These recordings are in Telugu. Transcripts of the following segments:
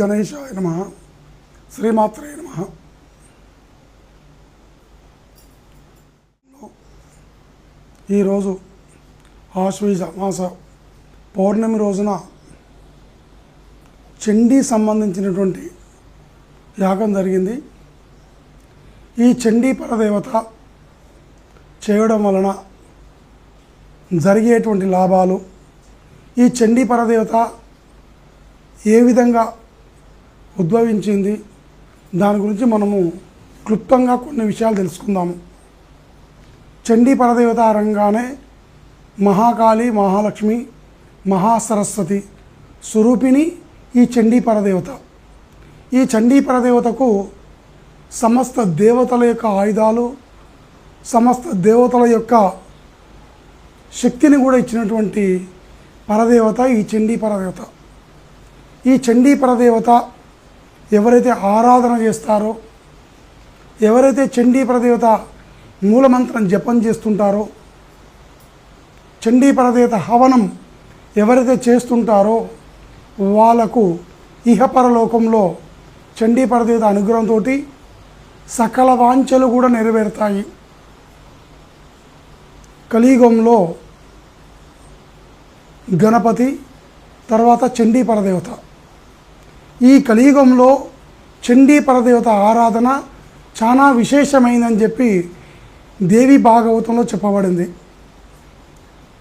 గణేశాయ నమ శ్రీమాత్రే నమ. ఈరోజు ఆశ్వీజ మాస పౌర్ణమి రోజున చండీ సంబంధించినటువంటి యాగం జరిగింది. ఈ చండీ పరదేవత చేయడం వలన జరిగేటువంటి లాభాలు ఈ చండీ పరదేవత ఏ విధంగా ఉద్భవించింది. దాని గురించి మనము క్లుప్తంగా కొన్ని విషయాలు తెలుసుకుందాము. చండీ పరదేవత రంగానే మహాకాళి మహాలక్ష్మి మహాసరస్వతి స్వరూపిణి ఈ చండీ పరదేవత. ఈ చండీ పరదేవతకు సమస్త దేవతల యొక్క ఆయుధాలు సమస్త దేవతల యొక్క శక్తిని కూడా ఇచ్చినటువంటి పరదేవత ఈ చండీ పరదేవత. ఈ చండీ పరదేవత ఎవరైతే ఆరాధన చేస్తారో ఎవరైతే చండీ ప్రదేవత మూలమంత్రం జపం చేస్తుంటారో చండీ ప్రదేవత హవనం ఎవరైతే చేస్తుంటారో వాళ్ళకు ఇహపరలోకంలో చండీ పరదేవత అనుగ్రహంతో సకల వాంఛలు కూడా నెరవేరుతాయి. కలియుగంలో గణపతి తర్వాత చండీ పరదేవత. ఈ కలియుగంలో చండీ పరదేవత ఆరాధన చాలా విశేషమైందని చెప్పి దేవి భాగవతంలో చెప్పబడింది.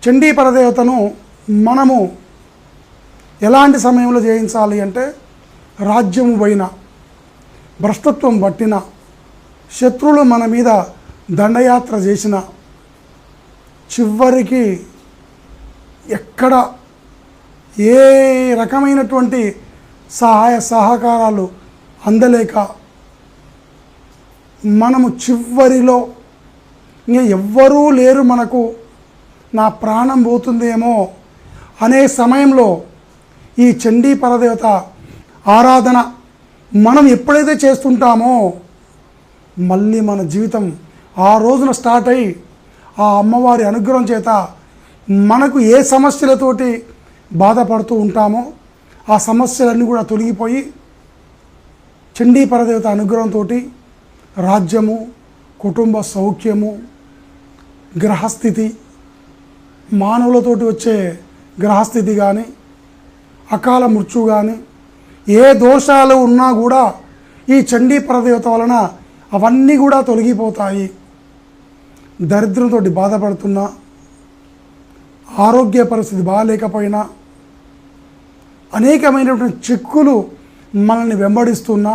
చండీ పరదేవతను మనము ఎలాంటి సమయంలో చేయించాలి అంటే రాజ్యం పోయిన భ్రష్టత్వం పట్టిన శత్రువులు మన మీద దండయాత్ర చేసిన చివరికి ఎక్కడ ఏ రకమైనటువంటి సహాయ సహకారాలు అందలేక మనము చివరిలో ఇంకా ఎవ్వరూ లేరు మనకు. నా ప్రాణం పోతుందేమో అనే సమయంలో ఈ చండీ పరదేవత ఆరాధన మనం ఎప్పుడైతే చేస్తుంటామో మళ్ళీ మన జీవితం ఆ రోజున స్టార్ట్ అయ్యి ఆ అమ్మవారి అనుగ్రహం చేత మనకు ఏ సమస్యలతోటి బాధపడుతూ ఉంటామో ఆ సమస్యలన్నీ కూడా తొలగిపోయి చండీ పరదేవత అనుగ్రహంతో రాజ్యము కుటుంబ సౌఖ్యము గ్రహస్థితి మానవులతోటి వచ్చే గ్రహస్థితి కానీ అకాల మృత్యు కానీ ఏ దోషాలు ఉన్నా కూడా ఈ చండీ పరదేవత వలన అవన్నీ కూడా తొలగిపోతాయి. దరిద్రంతో బాధపడుతున్నా ఆరోగ్య పరిస్థితి బాగాలేకపోయినా అనేకమైనటువంటి చిక్కులు మనల్ని వెంబడిస్తున్నా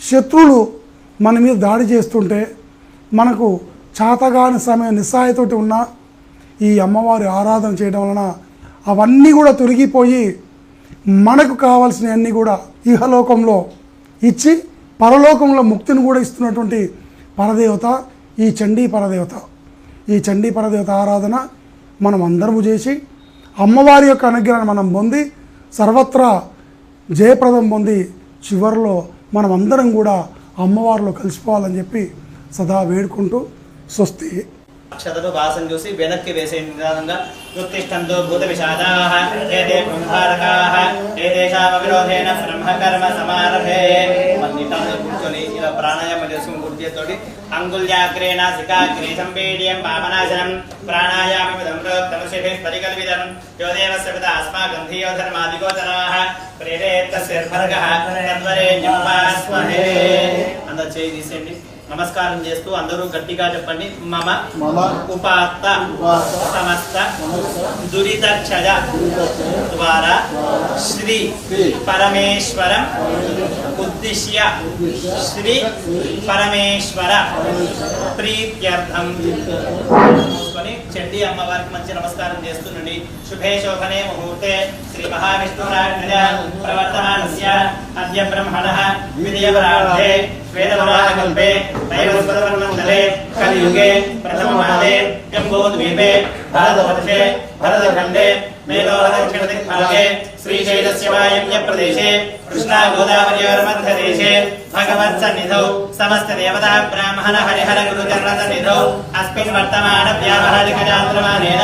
శత్రువులు మన మీద దాడి చేస్తుంటే మనకు చాతగాని సమయం నిస్సాయతోటి ఉన్న ఈ అమ్మవారి ఆరాధన చేయడం వలన అవన్నీ కూడా తొలగిపోయి మనకు కావాల్సినవన్నీ కూడా ఇహలోకంలో ఇచ్చి పరలోకంలో ముక్తిని కూడా ఇస్తున్నటువంటి పరదేవత ఈ చండీ పరదేవత. ఈ చండీ పరదేవత ఆరాధన మనం అందరము చేసి అమ్మవారి యొక్క అనుగ్రహాన్ని మనం పొంది సర్వత్రా జయప్రదం పొంది చివరిలో మనం అందరం కూడా అమ్మవారిలో కలిసిపోవాలని చెప్పి సదా వేడుకుంటూ స్వస్తి. అక్షతలు వాసం చూసి వెనక్కి వేసే నిదానంగా ఉత్తిష్టంతో భూత విషాదాః ఏతే కుంభారకాః ఏతేషామ బ్రహ్మకర్మ సమారభే. మన్నిటాల్లో కూర్చొని ఇలా ప్రాణాయామం చేసుకుని గుడి చేతోటి అంగుళ్యాగ్రేణ శిఖాగ్రే సంపీడ్యం పాపనాశనం ప్రాణాయామమిదం ప్రోక్తమశిభిः పరికల్పితం యో దేవస్య పిత అస్మాకం ధియో ధర్మాదిగోచరాः ప్రేరేత్తస్య భర్గः తద్వరేణ్యం భాస్మహే అందరు చేయి తీసేయండి. నమస్కారం చేస్తూ అందరూ గట్టిగా చెప్పండి. మమ ఉపాత్త సమస్త దురితక్షయ ద్వారా శ్రీ పరమేశ్వరం ఉద్దిశ్య శ్రీ పరమేశ్వర ప్రీత్యర్థం. చెడ్డి అమ్మవారికి మంచి నమస్కారం చేస్తుండండి. శుభే శోభనే ముహూర్తే. శ్రీ మహావిష్ణురాజ్ఞ ప్రవర్తమానస్య अद्य ब्रह्मणः द्वितीयपरार्धे श्वेतवराहकल्पे दैवस्वतवर्णमण्डले कलियुगे प्रथममादे जम्बोद्वीपे भारतवर्षे भरतखण्डे मेघोहदक्षिणदिक्भागे श्रीशैलस्य वायव्यप्रदेशे कृष्णागोदावर्योर्मध्यदेशे भगवत्सन्निधौ समस्तदेवता ब्राह्मण हरिहर गुरुचरणसन्निधौ अस्मिन् वर्तमानव्यावहारिकजात्रमानेन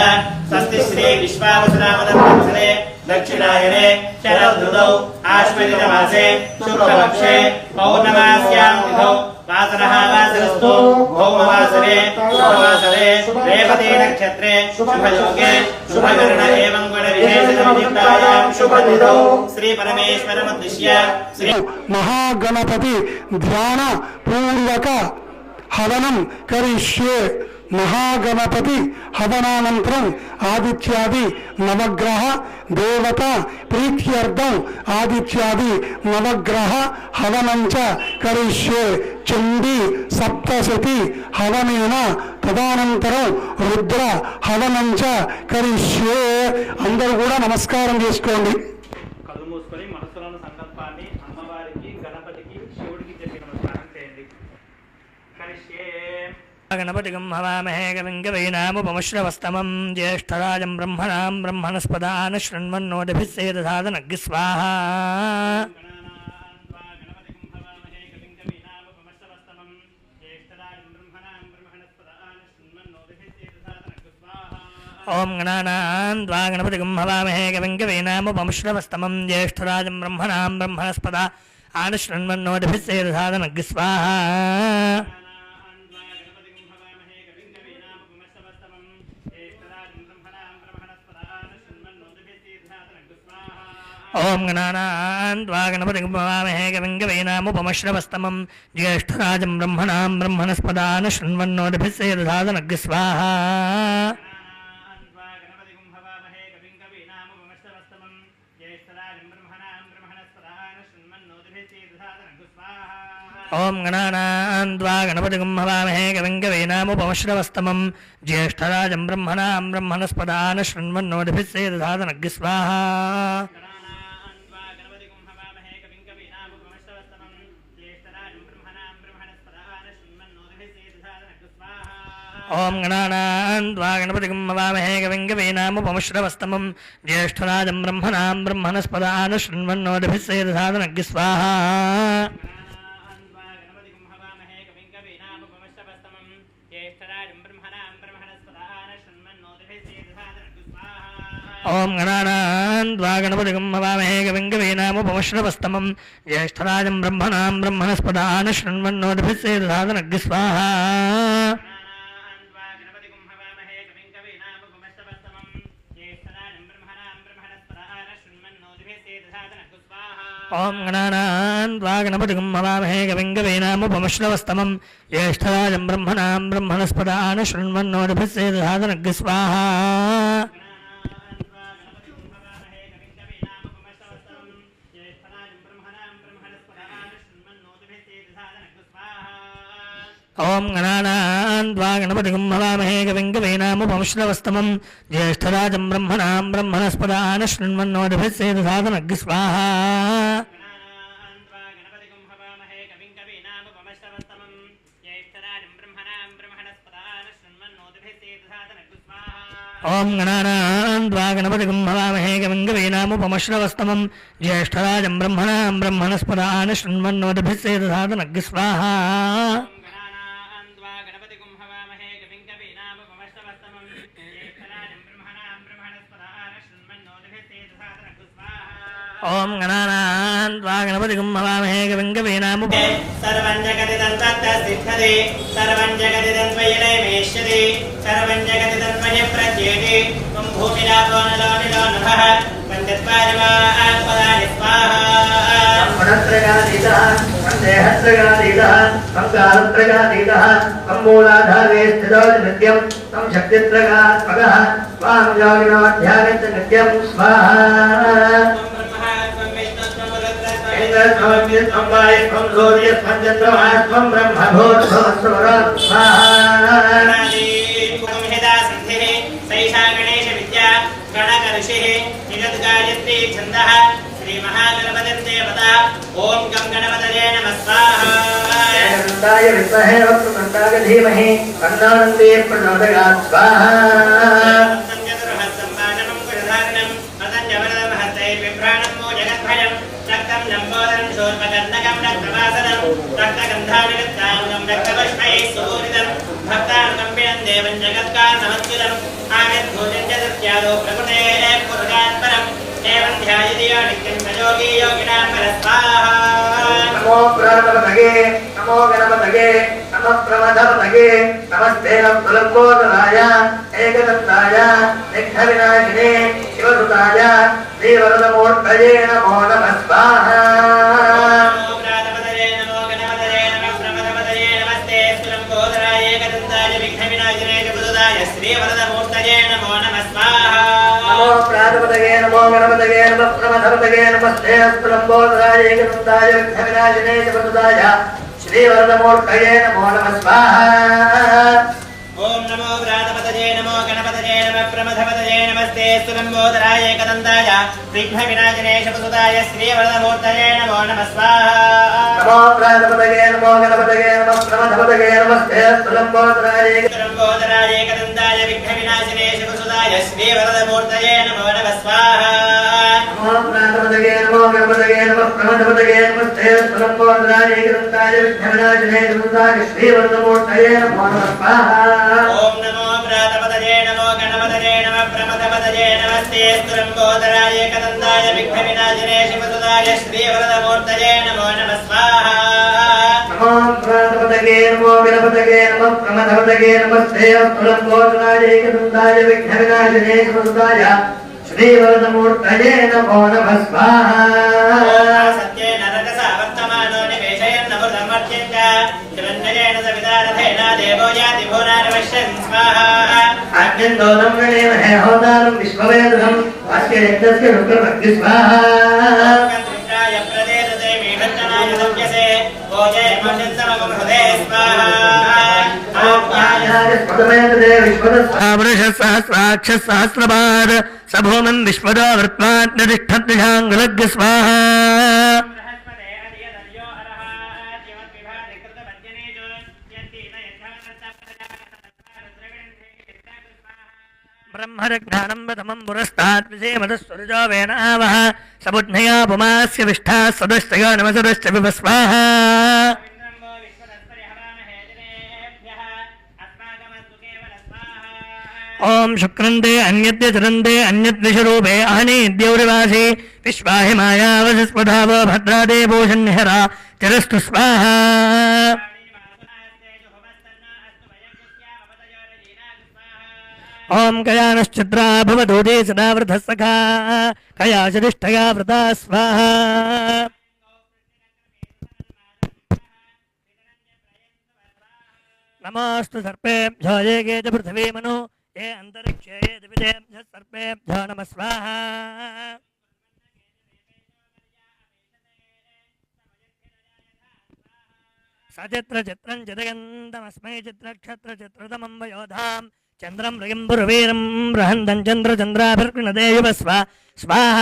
स्वस्ति श्रीविश्वावसुरामदत्तवत्सरे दक्षिणायने शरदृतौ आश्वयुजमासे शुक्लपक्षे पौर्णमास्यां तिथौ वासरः वासरस्तु भौमवासरे शुभवासरे रेवते नक्षत्रे शुभयोगे शुभकर्ण एवं गुणविशेषसंयुक्तायां श्रीपरमेश्वरमुद्दिश्य श्री महागणपति ध्यान पूर्वक हवनं करिष्ये। మహాగణపతి హవనానంతరం ఆదిత్యాది నవగ్రహ దేవత ప్రీత్యర్థం ఆదిత్యాది నవగ్రహ హవనంచ కరిష్యే చండీ సప్తశతి హవనేన తదనంతరం రుద్ర హవనంచ కరిష్యే. అందరూ కూడా నమస్కారం చేసుకోండి. కళ్ళు మూసుకొని మనసులోని సంకల్పాన్ని అమ్మవారికి గణపతికి శివుడికి చెప్పి నమస్కారం చేయండి కరిష్యే గణపతిగం హవామహే గవింగవైనాముపమశ్రవస్తమం జ్యేష్ఠరాజం బ్రహ్మణాం బ్రహ్మణస్పదాన శృణ్వన్నోదభిస్సేదసాదనగ్గి స్వాహా ఓం గణానాం ద్వా గణపతిగం హవామహే గవింగవైనాముపమశ్రవస్తమం జ్యేష్ఠరాజం బ్రహ్మణాం బ్రహ్మణస్పద ఆనశృణ్వన్నోదభిస్సేదసాదనగ్గి ఓం గణానాన్ ద్వా గణపతి గణపతిమహే గవింగవైనాముపమశ్రవస్తమం జ్యేష్ఠరాజం బ్రహ్మణాం బ్రహ్మణస్పదాన శృణ్వన్నోదభిస్సేదసాదనగ్గి స్వాహా ఓం గణానాన్ ద్వా గణపతి హవామహే గవింగవైనాముపమశ్రవస్తమం జ్యేష్ఠరాజం బ్రహ్మణాం బ్రహ్మణస్పదాన శృణ్వన్నోదభిస్సేదసాదనగ్గి ఓం గణానాన్ ద్వా వామహే హవామహే గవింగవైనాముపమశ్రవస్తమం. జ్యేష్ఠరాజం బ్రహ్మణాం బ్రహ్మణస్పదాన శృణ్వన్నోదభిస్సేదసాదనగ్గి స్వాహా. ఓం గణానాన్ ద్వా వామహే హవామహే గవింగవైనాముపమశ్రవస్తమం. జ్యేష్ఠరాజం బ్రహ్మణాం బ్రహ్మణస్పదాన శృణ్వన్నోదభిస్సేదసాదనగ్గి ఓం గణానాన్ ద్వా గణపతి హవామహే జ్యేష్ఠరాజం బ్రహ్మణాం బ్రహ్మణస్పదాన శృణ్వన్నోదభిస్సేదసాదనగ్గి స్వాహా ఓం గణానాన్ ద్వా గణపతి హవామహే గవింగవైనాముపమశ్రవస్తమం జ్యేష్ఠరాజం బ్రహ్మణాం బ్రహ్మణస్పదాన శృణ్వన్నోదభిస్సేదసాదనగ్గి స్వాహా ఓం గణానాన్ ద్వా గణపతి హవామహే గవింగవైనాముపమశ్రవస్తమం జ్యేష్ఠరాజం బ్రహ్మణాం బ్రహ్మణస్పదాన శృణ్వన్నోదభిస్సేదసాదనగ్గి స్వాహా ఓం గణానాన్ ద్వా గణపతి హవామహే గవింగవైనాముప सर्वं जगदिदं तत्तसिद्धति सर्वं जगदिदं त्वयिने मेष्यति सर्वं जगदिदं त्वयि प्रत्येति त्वं भूमिरापो नलो निलो नभः पञ्चत्वारिवा आत्मदानि स्वाहा मनत्रयातीतः सन्देहत्रयातीतः संकालत्रयातीतः सम्मूलाधारे स्थितो नित्यं तं शक्तित्रयात्मकः स्वां योगिनोऽध्यागच्छ नित्यं स्वाहा सूर्यत्वं चन्द्रमात्वं ब्रह्मभूर्भुवस्वरं स्वाहा सैषा गणेश गणकऋषिः निगद्गायत्री छन्दः श्रीमहागणपतिर्देवता ॐ गं गणपतये नमः स्वाहा विद्महे वक्रतुण्डाय धीमहि तन्नानन्दे प्रचोदयात् स्वाहा। नमो प्रातपतगे नमो गणपतगे नमः प्रमथपतगे नमस्ते तुलम्बोदराय एकदन्ताय विघ्नविनाशिने शिवसुताय श्रीवरदमूर्तये नमो नमः स्वाहा శ్రేయస్పులంబోదాయ ఘనాజనే జపదాయ శ్రీవరదమూర్తయే నమో నమ స్వాహ. ఓం నమో వ్రాతపతయే నమో గణపతయే నమ ప్రమథపతయే నమస్తే. సులంబోదరాయ కదందాయ విఘ్న వినాజనే శపసుదాయ శ్రీవరదమూర్తయే నమో నమ స్వాహ నమో వ్రాతపతయే నమో గణపతయే నమ ప్రమథపతయే నమస్తే సులంబోదరాయ సులంబోదరాయ కదందాయ విఘ్న వినాజనే శపసుదాయ నమో నమ స్వాహ. నమో వ్రాతపతయే प्रातपतगे नमो गणपतगे नमः प्रमथपतगे नमस्ते तुलम्बोदराय एकदन्ताय विघ्नविनाशिने शिवसुताय श्रीवरदमूर्तये नमो नमः स्वाहा ॐ नमो व्रातपतये नमो गणपतये नमः प्रमथपतये नमस्ते लम्बोदराय एकदन्ताय विघ्नविनाशिने शपसुताय श्रीवरदमूर्तये नमो नमः स्वाहा नमो प्रातपतगे नमो गणपतगे नमः प्रमथपतगे नमस्ते तुलम्बोदराय एकदन्ताय विघ्नविनाशिने शिवसुताय శ్రీవరదమూర్తయే నమో నమ అగ్నిందోదం గణేమహే హోదారం విశ్వవేదం వాస్య యజ్ఞస్య రుద్రభక్తి స్వాహా ప్రదేశ భోజే మహిళ హృదయ స్వాహా वृषसहस्राक्षसहस्रवार सभूमन् विश्वदा वृत्वात्तिष्ठद्विषाङ्गलज्ञ स्वाहा। ब्रह्मरग्धानं वदमं पुरस्ताद्विषेमदस्वरुजो वेणावः समुज्ञया पुमास्य विष्ठा सदश्चयो विभस्वाहा। ओम शुक्रंदे अन्यत्य चरंदे अन्यद्विशरूपे अहने द्यौरिवासे विश्वाहि मायावसस्पधाव भद्रादे भूषण्यहरा चरस्तु स्वाहा। ॐ कयानश्चिद्रा भवधूते सदा वृथः सखा। कयाचतिष्ठया वृता स्वाहा। नमोऽस्तु सर्पेभ्यो, ये के च पृथिवीमनु ఏ అంతరిక్షే దివిదేభ్య సర్వేభ్యో నమ స్వాహ. సచిత్ర చిత్రం జతగంతమస్మై చిత్రక్షత్ర చిత్రతమం వయోధాం. చంద్రం రయంబురవీరం రహంతం చంద్రచంద్రాభిర్గృణదేవ స్వ స్వాహ.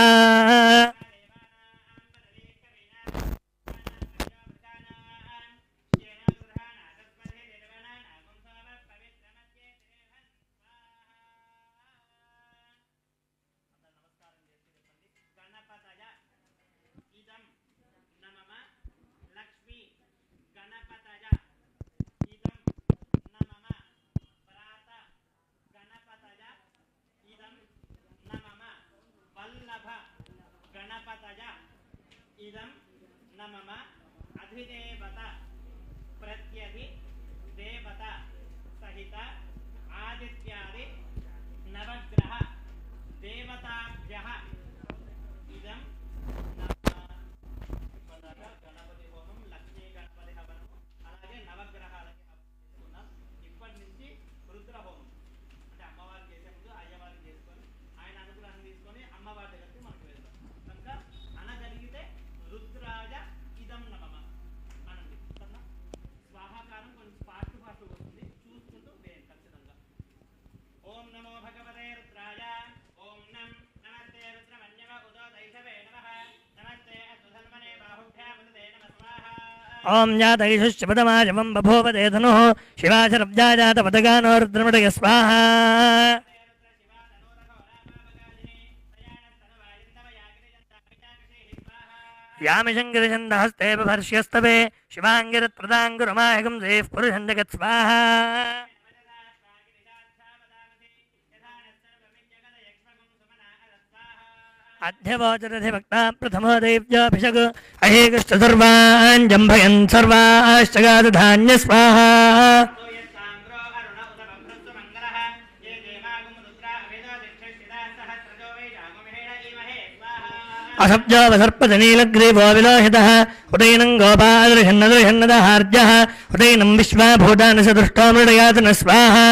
ॐ जातैषुश्चपदमाजमं बभूवदे धनुः शिवाशरब्जाजातपदगानो रुद्रमृडय स्वाहा यामिशङ्करचन्दहस्ते बिभर्ष्यस्तवे शिवाङ्गिरत्प्रदाङ्गुरमायकं देः पुरुषं जगत् स्वाहा अध्यवोचरधिभक्ता प्रथमो दैव्याभिषक् अहेकश्च सर्वान् जम्भयन् सर्वाश्चगादधान्य स्वाहा यत्सान्द्रो अरुण उत बभ्रस्तु मङ्गलः ये देवागुमुद्रा अभिनो दिक्षिता सहस्रजो वै जागुमहेण ईमहे स्वाहा असब्जोपसर्पजनीलग्रीवो विलोहितः उदैनं गोपादृशन्नदृशन्नदहार्जः उदैनं विश्वाभूतानि स दृष्टो मृडयातु न स्वाहा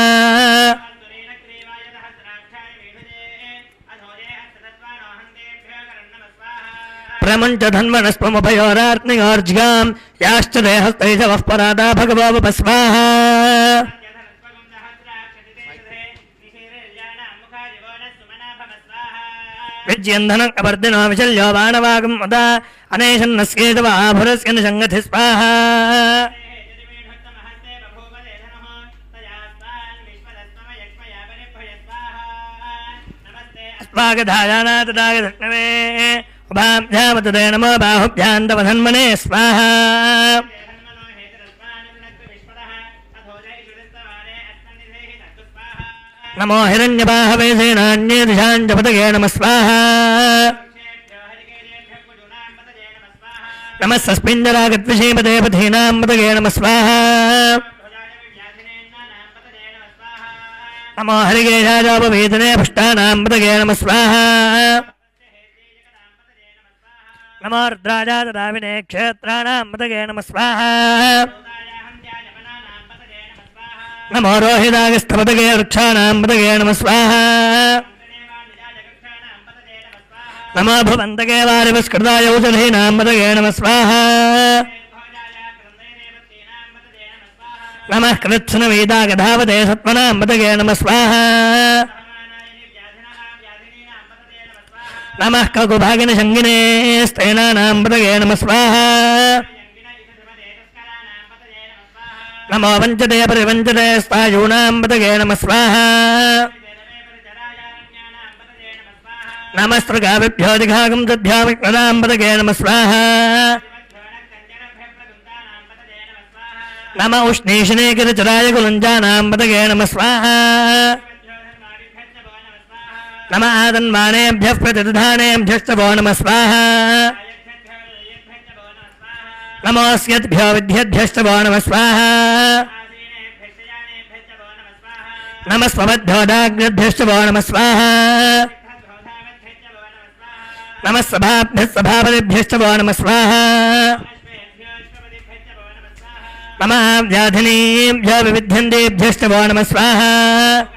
रमञ्च धन्वनस्त्वमुभयोरार्त्नियोर्ज्याम् याश्च देहस्तैषवः परादा भगवोपस्माः विज्यन्धनम् अवर्दिनो विशल्यो बाणवागम् उदा अनेशन्नस्येतव आभुरस्य निषङ्गति स्वाहा। अस्माकधायानातदाय धन्यवे उपाभ्यावतते नमो बाहुभ्यान्तवधन्मने, स्वाहा। नमो हिरण्यबाहवे सेनान्ये दिशाञ्जपतये नमः, स्वाहा। नमः सस्मिञ्जरागद्विषेपदे पथीनां पतये नमः, स्वाहा। नमो हरिगेशाजापवेदने पुष्टानां पतये नमः, स्वाहा। नमो रुद्राजातदाविने क्षेत्राणां पतगे नमः स्वाहा हन्त्याजपनानां पतये नमः स्वाहा नमो रोहितागस्थपतगे वृक्षाणां पतगे नमः स्वाहा देवानिजाजगक्षाणां पतये नमः स्वाहा नमो भुवन्तके वारिवस्कृताय औषधीनां पतगे नमः स्वाहा भोजाय क्रन्दैरेवतीनां पतये नमः स्वाहा नमः कृत्स्नवेदागधावते सत्त्वनां पतगे नमः स्वाहा నమ కగుభాగిన శంగినే స్థైనానాం పతగే నమ స్వాహ నమో వంచతే పరివంచతే స్థాయూనాం పతగే నమ స్వాహ నమస్త్రగాభ్యో దిఘాగం దధ్యా విఘ్నదాం పతగే నమ స్వాహ నమ ఉష్ణీషణే గిరిచరాయ కులంజానాం నమ స్వాహ नम आदन्वाणेभ्यः प्रतिदानेभ्य वो नमः स्वाहा। नमोऽस्यद्भ्यो विद्यद्भ्यश्च वो नमः स्वाहा। नम स्वमद्भ्योदाग्रद्भ्यश्च वो नमः स्वाहा। नम सभाभ्यः सभापतिभ्यश्च वो नमः स्वाहा। नम व्याधिनीभ्यो विविध्यन्तेभ्यश्च वो नमः स्वाहा।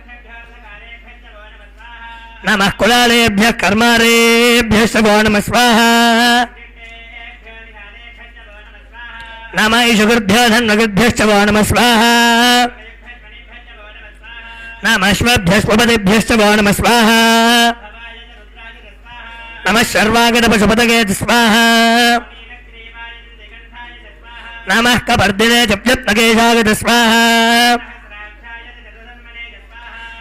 नम कुलालेभ्यः कर्मेभ्य शुभो नम स्वाहा। नम ईशुगुभ्यो धन्वगुभ्यश्च शुभो नम स्वाहा। नमश्वभ्यस्वपतिभ्यश्च शुभो नम स्वाहा। नम शर्वागत पशुपतगे स्वाहा। नमः कपर्दिने च स्वाहा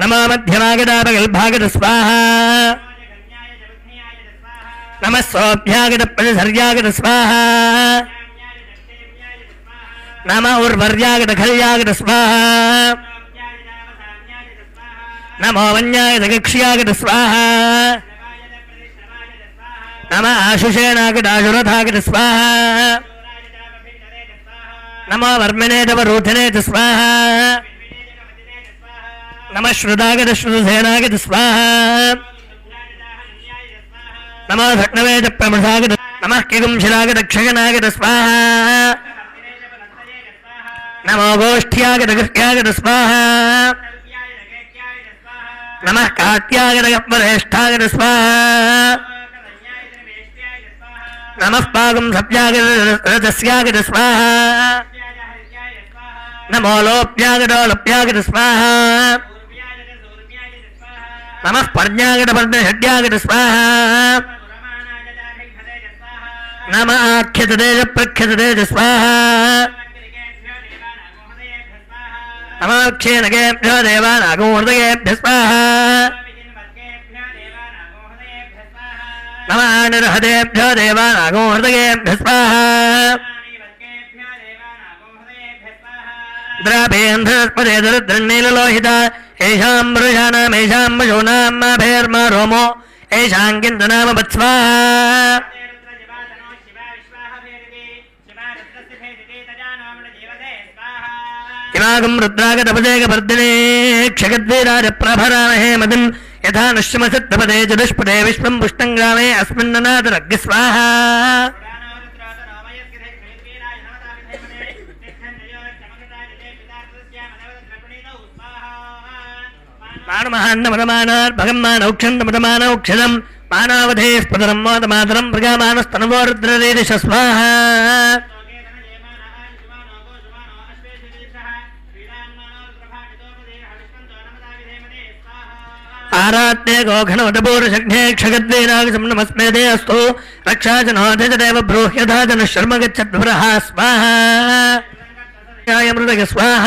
नमो मध्यमागतापगल्भागतस्वाहा नमः सोऽभ्यागतपरिधर्यागतस्वाहा नम उर्वर्यागतखल्यागतस्वाहा नमो वन्यागतकक्ष्यागतस्वाहा नम आशुषेणागताशुरथागतस्वाहा नमो वर्मिणे तव स्वाहा नम नमः श्रुदागतश्रुतसेनागत स्वाहा। नमः नम किगुंशिरागत किगुंशिरागतक्षगनागत स्वाहा। नम गोष्ठियागत गृह्यागत स्वाहा। नम नमः कात्यागतगपरेष्ठागत स्वाहा। नमः पागं सत्यागतरतस्यागत स्वाहा। नमो लोप्यागत लोप्यागत स्वाहा। तमः पर्ण्यागटपर्णषड्यागट स्वाहा। नम आख्यत तेज प्रख्यत तेज स्वाहा। नमाक्षेणकेभ्यो देवानागोहृदयेभ्य स्वाहा। नमानिर्हतेभ्यो देवानागोहृदयेभ्य स्वाहा। द्राभेन्द्रस्मदे दरिद्रन्नीललोहिता ఏషాం పురుషాణం ఏషాం పశూనాం భైర్మ రోమో ఏషాం కిందు నామ భత్స్వా ఇమాగం రుద్రాగతపదేగవర్ధినే క్షగద్వీరాజ ప్రభరామహే మదిం యథా నశ్యమసత్తపదే చతుష్పదే విశ్వం పుష్టం గ్రామే అస్మిన్ననాథరగ్స్వాహ ప్రాణమహాన్నమతమానార్భగమానౌక్షంతమతమానౌక్షదం మానావధే స్పదరం మోతమాతరం ప్రజామానస్తనవోరుద్రదేశ స్వాహ ఆరాత్నే గోఘణవటపూర్షఘ్నేక్షగద్వేనాగసం నమస్మే దే అస్తు రక్షాజనోదేవ బ్రూహ్యథాజన శర్మ గచ్చద్వర స్వాహ మృదయ స్వాహ.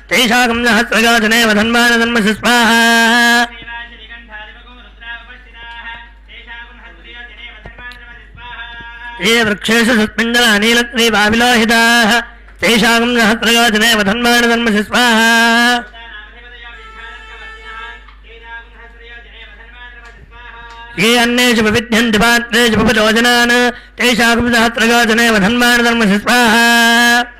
తైషాకం సహస్రగాధనే వధన్మాన ధన్మసి స్వాహ ఏ వృక్షేషు సుస్మింగళ అనిలత్రీ బావిలోహితా తైషాకం సహస్రగాధనే వధన్మాన ధన్మసి స్వాహ ఏ అన్నేషు వివిధ్యంతి పాత్రేషు ఉపరోజనాన్ తైషాకం సహస్రగాధనే వధన్మాన ధన్మసి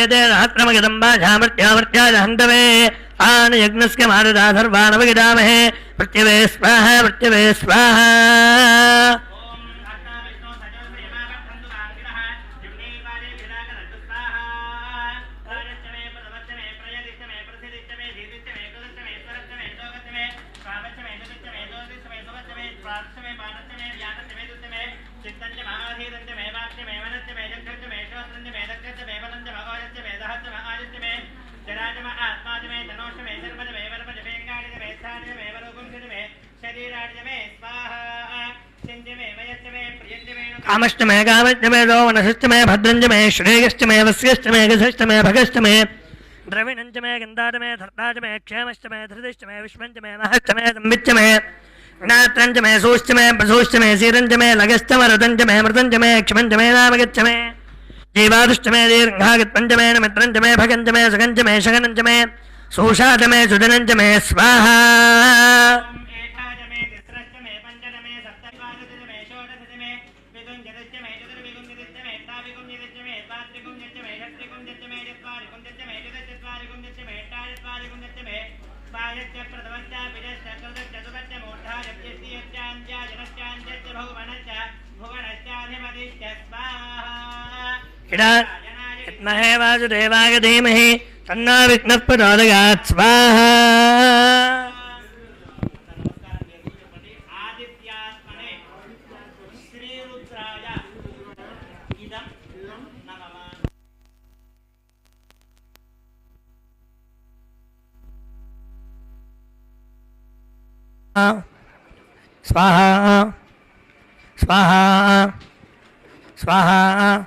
एतेनात्रमगदम्बाशामृत्यामृत्याजहन्तवे आनयज्ञस्य मारुदाधर्वाणवगिदामहे पृथ्वे स्वाहा पृथ्वे स्वाहा। कामश्चमे कामश्चमे दौवनश्चमे भद्रञ्चमे श्रेयश्चमे वस्यश्चमे गजश्चमे भगश्चमे द्रविणञ्चमे गन्धाचमे धर्ताचमे क्षेमश्चमे धृतिश्चमे विश्वञ्चमे महश्चमे दम्बिच्चमे नात्रञ्चमे सूश्चमे पशूश्चमे सीरञ्चमे लगश्चम रतञ्चमे क्षमञ्चमे नामगच्छमे जीवादुष्टमे दीर्घागतपञ्चमे न भगञ्चमे सुगञ्चमे शगनञ्चमे सूषाचमे सुदनञ्चमे स्वाहा। इडा। यत्महे वासुदेवाय स्वाहा। स्वाहा। स्वाहा। स्वाहा।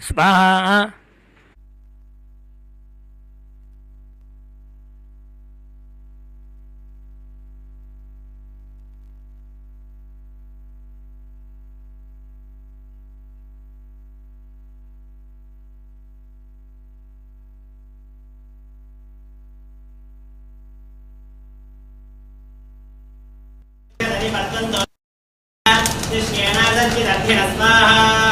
Sebaha. Terima kasih telah menonton!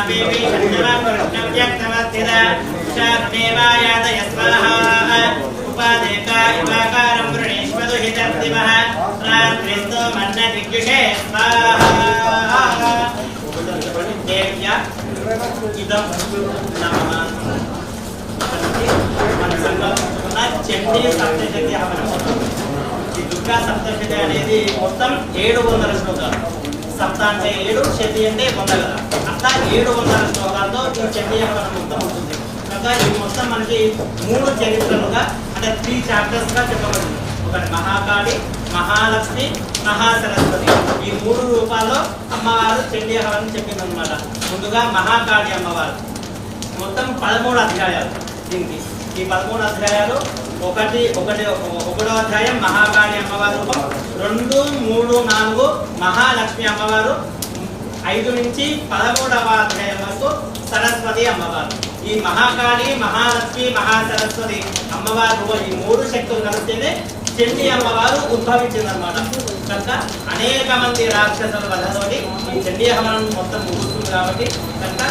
पापेभि कृष्णवकृष्णव्यक्तवत्थिरक्षादेवायादयस्वः उपादेका इवाकारं वृणेष्वदुहितर्दिवः रात्रिस्तो मन्नदिग्युषे स्वाहा देव्या इदं नमः చండీ సప్తశతి ఈ దుర్గా సప్తశతి అనేది మొత్తం ఏడు వందల శ్లోకాలు సప్త అంటే ఏడు శతి అంటే వంద కదా. అట్లా ఏడు వందల శ్లోకాలతో ఈ చండీ మొత్తం ఉంటుంది. కనుక ఇది మొత్తం మనకి మూడు చరిత్రలుగా అంటే త్రీ చాప్టర్స్గా చెప్పబడింది ఒకటి మహాకాళి మహాలక్ష్మి మహాసరస్వతి. ఈ మూడు రూపాల్లో అమ్మవారు చండీ హవనం చెప్పింది అనమాట ముందుగా మహాకాళి అమ్మవారు. మొత్తం పదమూడు అధ్యాయాలు. దీనికి ఈ పదమూడు అధ్యాయాలు ఒకటి ఒకటి ఒకటో అధ్యాయం మహాకాళి అమ్మవారి రూపం. రెండు మూడు నాలుగు మహాలక్ష్మి అమ్మవారు. ఐదు నుంచి పదమూడవ అధ్యాయం వరకు సరస్వతి అమ్మవారు. ఈ మహాకాళి మహాలక్ష్మి మహాసరస్వతి అమ్మవారు ఈ మూడు శక్తులు కలిస్తేనే చెల్లి అమ్మవారు ఉద్భవించిందన్నమాట. కనుక అనేక మంది రాక్షసుల వల్లతోటి ఈ చండీ అమ్మవారు మొత్తం ముగుస్తుంది కాబట్టి కనుక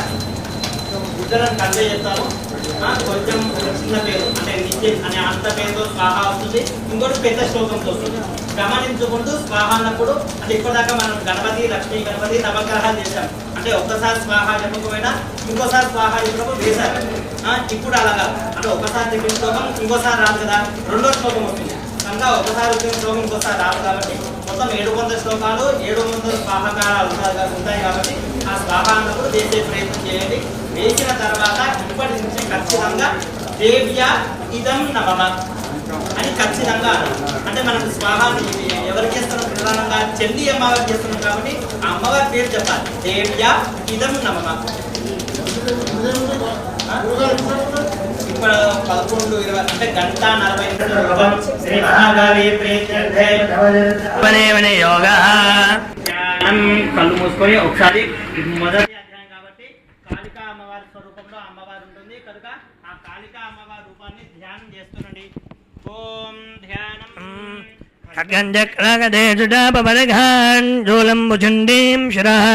ఇద్దరం కన్వే చెప్తాను కొంచెం చిన్న పేరు అంటే నిత్యం అనే అంత పేరుతో స్వాహ వస్తుంది. ఇంకోటి పెద్ద శ్లోకంతో వస్తుంది. గమనించుకుంటూ స్వాహ అన్నప్పుడు అంటే ఇప్పటిదాకా మనం గణపతి లక్ష్మీ గణపతి నవగ్రహాలు చేశాం. అంటే ఒక్కసారి స్వాహ చెప్పకపోయినా ఇంకోసారి స్వాహ చెప్పినప్పుడు వేశారు. ఆ, ఇప్పుడు అలాగా అంటే ఒక్కసారి చెప్పిన శ్లోకం ఇంకోసారి రాదు కదా. రెండో శ్లోకం వస్తుంది. కనుక ఒకసారి వచ్చిన శ్లోకం ఇంకోసారి రాదు కాబట్టి మొత్తం ఏడు వందల శ్లోకాలు ఏడు వందల స్వాహకారాలు ఉంటాయి కాబట్టి ఆ స్వాహ అన్నప్పుడు వేసే ప్రయత్నం చేయండి. వేసిన తర్వాత ఇప్పటి నుంచి ఖచ్చితంగా దేవ్య ఇదం నమమ అని ఖచ్చితంగా. అంటే మనం స్వాహాన్ని ఎవరు చేస్తున్నాం ప్రధానంగా చండీ అమ్మవారు చేస్తున్నాం కాబట్టి ఆ అమ్మవారి పేరు చెప్పాలి. దేవ్య ఇదం ఇప్పుడు పదకొండు ఇరవై అంటే గంట నలభై నిమిషాలు శ్రీ మహాగారి ప్రీత్యర్థే. వనే యోగ. ధ్యానం కళ్ళు మూసుకొని ఒకసారి మొదటి అధ్యాయం కాబట్టి కాళికా అమ్మవారి స్వరూపంలో అమ్మవారు ఉంటుంది. కనుక ఆ కాళికా అమ్మవారి రూపాన్ని ధ్యానం చేస్తుండండి. ఓం ధ్యానం. ఖడ్గం చక్రగదే జుడాపబలఘాన్ జూలంబుచుండీం శిరः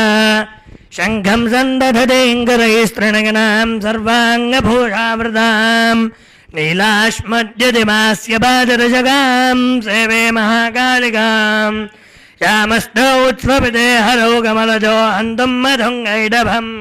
शङ्खं सन्दधतेङ्गरैस्तृणगणां सर्वाङ्गभूषावृतां नीलाश्मद्यदिमास्य पादरजगां सेवे महाकालिकाम् श्यामस्तौ उत्स्वपिते हरौ कमलजो हन्तुं मधुङ्गैडभम्